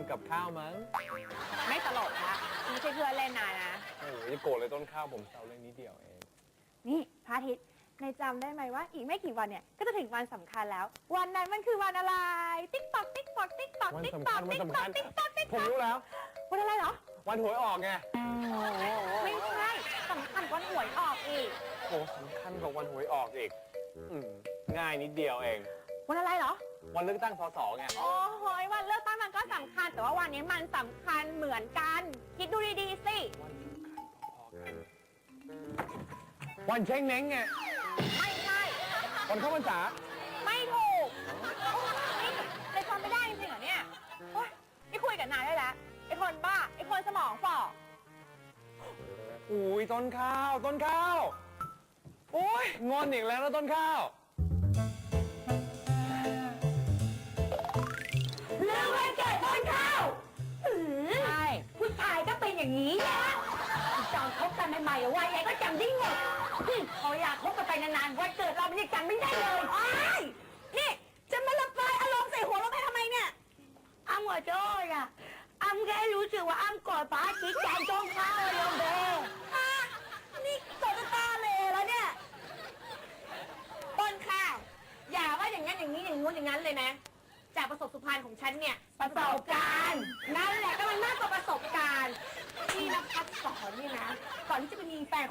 ำกับข้าวมั้งไม่ตลกละไม่ใช่เพื่อนเล่นนายนะ โอ้ยอย่าโกรธเลยต้นข้าวผมแซวเรื่องนี้เดียวเอง นี่พระอาทิตย์นายจำได้ไหมว่า อีกไม่กี่วันเนี่ยก็จะถึงวันสำคัญแล้ว วันนั้นมันคือวันอะไร ติ๊กตอกติ๊กตอกติ๊กตอกวันติ๊กสำตคัอญกวันติ๊กสำตอคักญ ติ๊กตอกติ๊กผตมอกรู้แล้ว วันอะไรเหรอ วันหวยออกไง ไม่ใช่สำคัญกวันหวยออกอีก โอ้สำคัญกว่าวันหวยออกอีกอืมง่ายนิดเดียวเอง วันอะไรเหรอ วันเลือกตั้งสสไง โอ้โหยวันเลือกตั้งมันก็ สำคัญแต่ว่าวันนี้มันสำคัญเหมือนกัน คิดดูดีๆสิวันสำคัญพอๆกันวันเช้งเน้งไงไม่ใช่วันเข้าพรรษาไม่ถูกนี่ในความไม่ได้จริงๆเหรอเนี่ยโอ๊ยไม่คุยกับนายได้แล้วไอ้คนบ้าไอ้คนสมองฝ่ออุ้ยต้นข้าว ต้นข้าวโอ้ยงอนอีกแล้วนะต้นข้าว อย่างนี้แหละตอนคบกันใหม่ๆวัยไหนก็จำได้หมดอืมพออยากคบกันไปนานๆวันเกิดเราไม่ได้จำไม่ได้เลยอ้ายนี่จะมาระบายอารมณ์ใส่หัวเราไปทำไมเนี่ยอ้ำขอโทษอะอ้ำแค่รู้สึกว่าอ้ำกอดพระอาทิตย์แทนต้นข้า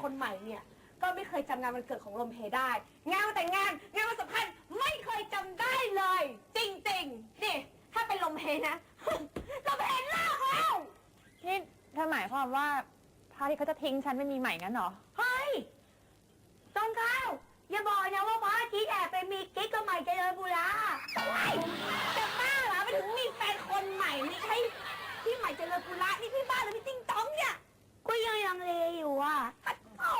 คนใหม่เนี่ย ก็ไม่เคยจำงานวันเกิดของลมเพได้ งานวันแต่งงาน งานวันสำคัญไม่เคยจำได้เลย จริงๆนี่ถ้าเป็นลมเพนะ ลมเพเลิกแล้วนี่เธอหมายความว่าพระที่เขาจะทิ้งฉันไม่มีใหม่งั้นเหรอ เฮ้ยต้นข้าวอย่าบอกนะว่าพระอาทิตย์แอบไปมีกิ๊กกับใหม่เจริญบุราเฮ้ยจะบ้าเหรอไปถึงมีแฟนคนใหม่ไม่ใช่พี่ใหม่เจริญปุระนี่พี่บ้าหรือพี่ติ้งต้องเนี่ย ก็ยังลังเลอยู่อะ โอ้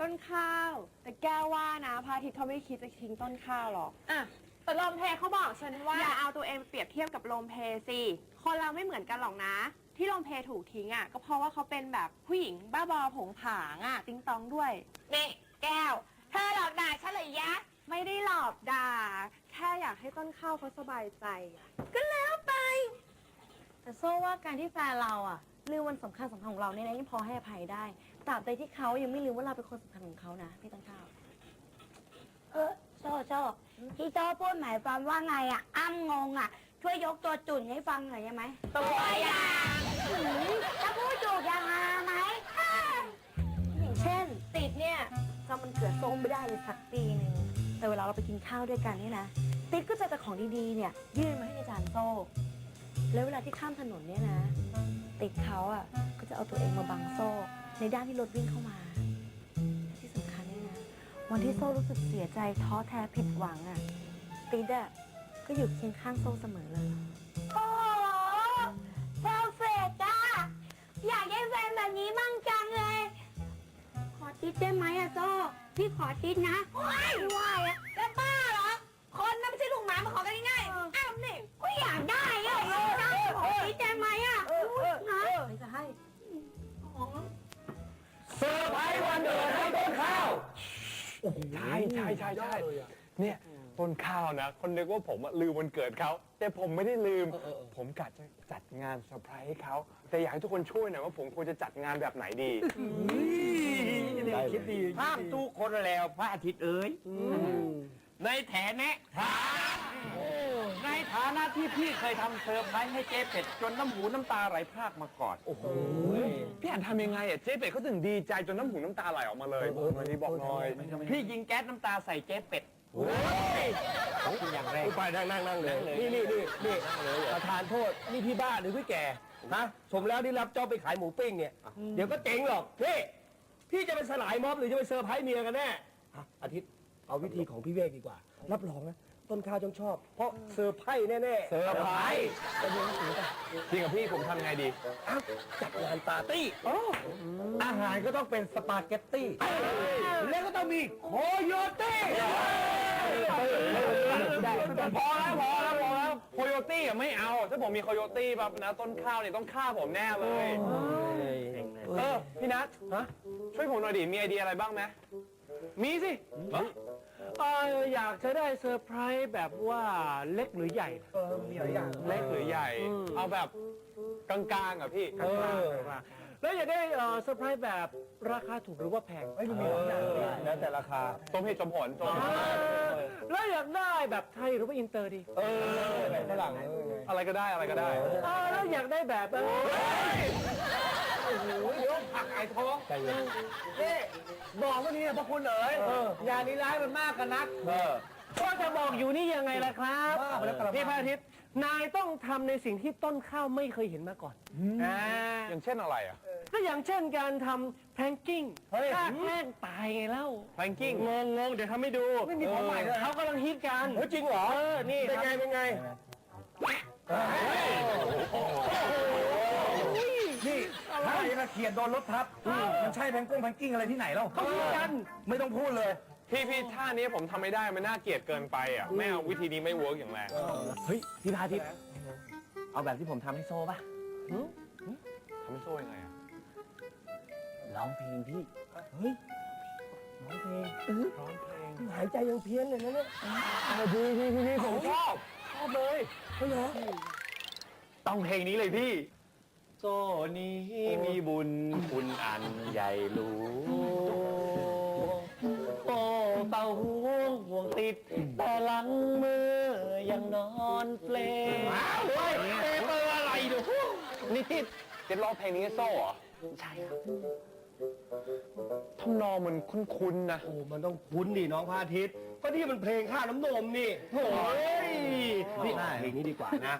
ต้นข้าว แต่แก้วว่านะพระอาทิตย์เขาไม่คิดจะทิ้งต้นข้าวหรอกอะแต่ลมเพเขาบอกฉันว่า อย่าเอาตัวเองไปเปรียบเทียบกับลมเพสิ คนเราไม่เหมือนกันหรอกนะ ที่ลมเพถูกทิ้งอะก็เพราะว่าเขาเป็นแบบผู้หญิงบ้าบอผงผางอะ ติงตองด้วย นี่แก้ว เธอหลอกด่าฉันเลยยะ ไม่ได้หลอกด่า แค่อยากให้ต้นข้าวเขาสบายใจอะก็แล้วไป แต่โซ่ว่าการที่แฟนเราอะลืมวันสำคัญสำคัญของเราเนี่ยนะยังพอให้อภัยได้ ตราบใดที่เขายังไม่ลืมว่าเราเป็นคนสำคัญของเขานะพี่ต้นข้าว เออโซ่โซ่ที่โซ่พูดหมายความว่าไงอะ อ้ำงงอะ ช่วยยกตัวจุ่นให้ฟังหน่อยได้ไหมตัวอย่างจะพูดถูกยังไงไหมอย่างเช่น ติดเนี่ยจำมันเกิดส้มไม่ได้เลยสักปีหนึ่งแต่เวลาเราไปกินข้าวด้วยกันเนี่ยนะ ติดก็จะแต่ของดีๆ เนี่ย ยื่นมาให้ในจานโซ่แล้วเวลาที่ข้ามถนนเนี่ยนะ ติดเขาอะก็จะเอาตัวเองมาบังโซ่ ในด้านที่รถวิ่งเข้ามาที่สำคัญเนี่ยนะวันที่โซ่รู้สึกเสียใจท้อแท้ผิดหวังอะติดอะก็อยู่เคียงข้างโซ่เสมอเลย โอ้เพอร์เฟกต์อะอยากได้แฟนแบบนี้มั่งจังเลย ขอทิดได้ไหมอะโซ่พี่ขอทิดนะว้ายว้ายอะจะ วันเกิดให้ต้นข้าวใช่ใช่ใช่ใช่เนี่ยต้นข้าวนะคนนึกว่าผมอะลืมวันเกิดเขาแต่ผมไม่ได้ลืม ผมกะจะจัดงานเซอร์ไพรส์ให้เขาแต่อยากให้ทุกคนช่วยหน่อยว่าผมควรจะจัดงานแบบไหนดีคิดดีห้ามตู้คนแล้วพระอาทิตย์เอ้ยในแถแนะ ฐาในฐานะที่พี่เคยทำเซอร์ไพรส์ให้เจ๊เป็ดจนน้ำหูน้ำตาไหลพรากมาก่อน โอ้โห พี่อ่านทำยังไงอะเจ๊เป็ดเขาถึงดีใจจนน้ำหูน้ำตาไหลออกมาเลยบอกหน่อยดิบอกหน่อยพี่ยิงแก๊สน้ำตาใส่เจ๊เป็ดเป็นอย่างแรก ไปนั่งนั่งนั่งเลยนั่งเลย นี่นี่นี่นี่ประธานโทษ นี่พี่บ้าหรือพี่แก่ฮะสมแล้วที่รับเจ้าไปขายหมูปิ้งเนี่ย เดี๋ยวก็เจ๊งหรอกพี่พี่จะไปสลายม็อบหรือจะไปเซอร์ไพรส์เมียกันแน่อะอาทิตย์เอาวิธีของพี่เวกดีกว่า รับรองนะ ต้นข้าวจงชอบ เพราะเซอร์ไพรส์แน่ๆเซอร์ไพรส์จะมีหนังสือป่ะจริงกับพี่ผมทำยังไงดี อ้าวจัดงานปาร์ตี้อาหารก็ต้องเป็นสปาเกตตี้ แล้วก็ต้องมีโคโยตี้ได้พอแล้วพอแล้วพอแล้วโคโยตี้อะไม่เอา ถ้าผมมีโคโยตี้แบบนะต้นข้าวเนี่ยต้องฆ่าผมแน่เลย เออ พี่นัทฮะช่วยผมหน่อยดิมีไอเดียอะไรบ้างไหมมีสิ เอออยากจะได้เซอร์ไพรส์แบบว่าเล็กหรือใหญ่เล็กหรือใหญ่อืมเอาแบบกลางๆอะพี่เออแล้วอยากได้เอ่อเซอร์ไพรส์แบบราคาถูกหรือว่าแพง ไม่มีหรอกแล้วแต่ราคาสมเหตุสมผลสมเหตุสมผลแล้วอยากได้แบบไทยหรือว่าอินเตอร์ดีเออแบบฝรั่งอะไรก็ได้อะไรก็ได้เออแล้วอยากได้แบบเออ เดี๋ยวผักไอ้ท้องนี่บอกว่านี่พระคุณเอ๋ยอย่านี้ร้ายมันมากกันนักก็จะบอกอยู่นี่ยังไงล่ะครับพี่พระอาทิตย์นายต้องทำในสิ่งที่ต้นข้าวไม่เคยเห็นมาก่อนอ่าอย่างเช่นอะไรอะ ก็อย่างเช่นการทำแพลงกิ้งฆ่าแกล้งตายไงเล่าแพลงกิ้งงงงงเดี๋ยวทำให้ดูไม่มีความหมายเลยเขากำลังฮิตกันเฮ้ยจริงเหรอ เออนี่เป็นไงครับเป็นไงนี่ถ้าอย่างกับ เขียดโดนรถทับมันใช่แพงกุ้งแพงกิ้งอะไรที่ไหนเล่าเขาฮิตกันไม่ต้องพูดเลย พี่พี่ท่านี้ผมทำไม่ได้มันน่าเกลียดเกินไปอะไม่เอาวิธีนี้ไม่เวิร์กอย่างแรงเฮ้ยพี่พาทิตย์เอาแบบที่ผมทำให้โซ่ป่ะทำให้โซ่ยังไงอะร้องเพลงพี่ร้องเพลงหายใจยังเพี้ยนเลยนะเนี่ยดีดีดีดีผมชอบชอบเลยต้องเพลงนี้เลยพี่ โซ่นี้มีบุญคุณอันใหญ่หลวงโอ้เป่าห่วงห่วงติด แต่หลังมือยังนอนเปลอ้าวเฮ้ยเปเปอร์อะไรเดี๋ยวนี่ที่เจ็ดร้องเพลงนี้ให้โซ่เหรอใช่ครับทำนองมันคุ้นๆนะ โอ้มันต้องคุ้นดิน้องพระอาทิตย์ก็ที่มันเพลงข้าน้ำนมนี่โอ้ยนี่เพลงนี้ดีกว่านะ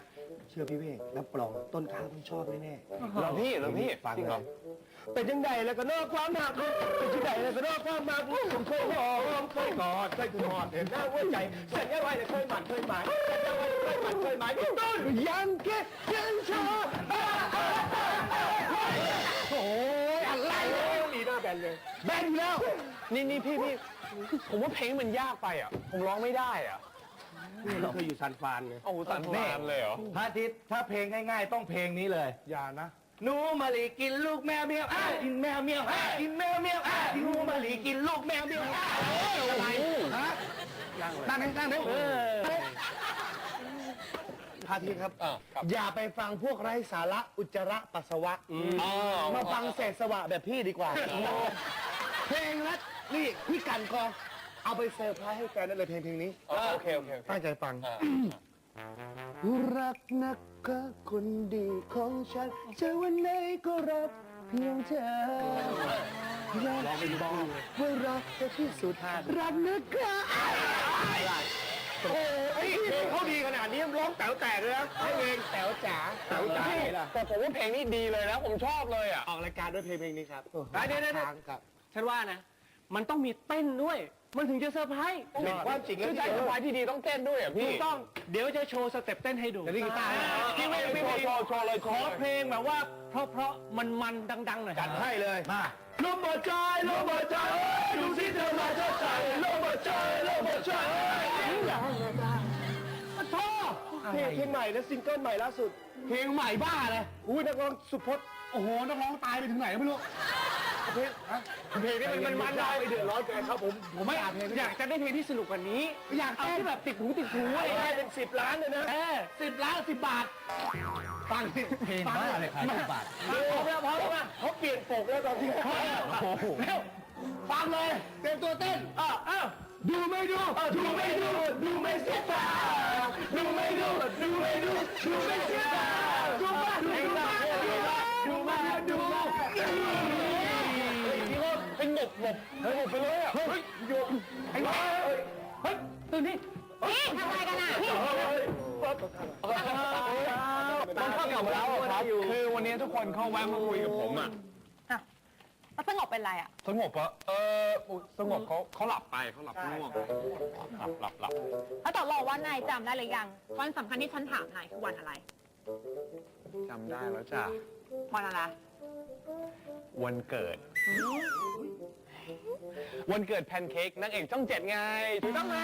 เชื่อพี่เวกรับรองต้นข้าวต้องชอบแน่ๆเหรอพี่เหรอพี่ฟังจริงเหรเลอ ยเป็นยังไงแล้วก็นอกความหักเป็นยังไงแล้วก็นอกความหักผมเคยหอมเคยกอดเคยกอดเห็นหน้าหัวใจสัญญาไว้เคยหมั่นเคยหมายสัญญาไว้เคยหมั่นเคยหมายต้นยังเก็บยังชอบโอ้ยอะไรเลยมีหน้าแบนเลย แบนอยู่แล้ว นี่นี่พี่พี่ผมว่าเพลงมันยากไปอะ ผมร้องไม่ได้อะ เราเคยอยู่ซันฟานไงโอ้โหสันฟานเลยเหรอ พระอาทิตย์ถ้าเพลงง่ายๆ ต้องเพลงนี้เลย อย่านะ หนูมาลีกินลูกแมวเมียวอ้ากินแมวเมียวอ้ากินแมวเมียวอ้าหนูมาลีกินลูกแมวเมียวอ้าอะไรฮะนั่งนั่งนั่งเร็วเออพาทีครับ อ่าครับ อย่าไปฟังพวกไร้สาระอุจจาระปัสสาวะ อ๋อมาฟังเศษสวะแบบพี่ดีกว่า เพลงละนี่พี่กันกอง เอาไปเซอร์ไพรส์ให้แฟนนั่นเลยเพลงเพลงนี้อ๋อโอเคโอเคโอเคตั้งใจฟังอ่ารักนักก็คนดีของฉันเจอวันไหนก็รักเพียงเธอรักบอกว่ารักเธอที่สุดรักนักก็โอ้ยเพลงเขาดีขนาดนี้ร้องแต๋วแตกเลยนะให้เพลงแต๋วจ๋าแต๋วจ๋าพี่แต่ผมว่าเพลงนี้ดีเลยนะ ผมชอบเลยอะออกรายการด้วยเพลงเพลงนี้ครับเดี๋ยวเดี๋ยวเดี๋ยวทางกับฉันว่านะ มันต้องมีเต้นด้วย มันถึงจะเซอร์ไพรส์เป็นความจริงคืแล้วอใจสบายที่ดีต้องเต้นด้วยอะถูพี่กต้อง เดี๋ยวจะโชว์สเต็ปเต้นให้ดูแต่นี่กีตาร์พี่เวกพี่โชเวว์กโชว์โชว์เลยขอเพลงแบบว่า เพราะเพราะมันมันๆดังๆหน่อยจัดให้เลย มาลมหัวใจลมหัวใจดูสิเธอมาเธอใจลมหัวใจลมหัวใจพ่อเพลงเพลงใหม่นะซิงเกิลใหม่ล่าสุด เพลงใหม่บ้าเลยอุ้ยนักร้องสุพจน์โอ้โหนักร้องตายไปถึงไหนไม่รู้ เพลงฮะเพลงนี้มันมันมันได้ไม่เดือดร้อนแกครับผม ผมไม่ไม่อ่านเพลงอยากจะได้เพลงที่สนุกกว่านี้ อยากเอาเต้นที่แบบติดหูติดหูให้อะไรได้เป็นสิบล้านเลยนะเออสิบล้านสิบบาทฟังเพลงบ้าเลยขายสิบบาทพร้อมแล้วพร้อมแล้วเขาเปลี่ยนปกแล้วตอนที่เร็วฟังเลยเตรียมตัวเต้นอะอ้าวดูไม่ดูดูไม่ดูดูไม่เสียตาดูไม่ดูดูไม่ดูดูไม่เสียตาดูมาดูมาดูมาดูมาดูมา พี่ก็เป็นหลบหลบเฮ้ยหลบไปเลยอะเฮ้ยโยมไอ้บ้าเฮ้ยเฮ้ยตื่นนี่พี่ทำอะไรกันอะพี่มันเข้ากลับมาแล้วอะครับคือวันนี้ทุกคนเข้าแวะมาคุยกับผมอะแล้วสงบเป็นไรอะ สงบปะเอออุ๊ยสงบเขาเขาหลับไปเขาหลับง่วงหลับหลับหลับแล้วตกลงว่านายจำได้หรือยังวันสำคัญที่ฉันถามนายคือวันอะไรจำได้แล้วจ้ะวันอะไร วันเกิด วันเกิดแพนเค้กนางเอกช่องเจ็ดไงถูกต้องไหม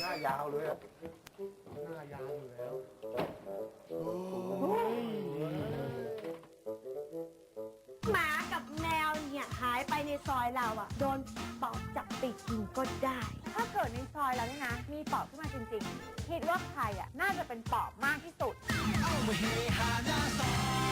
หน้ายาวเลยอะหน้ายาวอยู่แล้วหมากับแมวเนี่ยซอยเราอะโดนปอบจับ ไปกินก็ได้ ถ้าเกิดในซอยเราเนี่ยนะ มีปอบขึ้นมาจริงๆ คิดว่าใครอะน่าจะเป็นปอบมากที่สุด เอามาเฮฮาหน้าซอย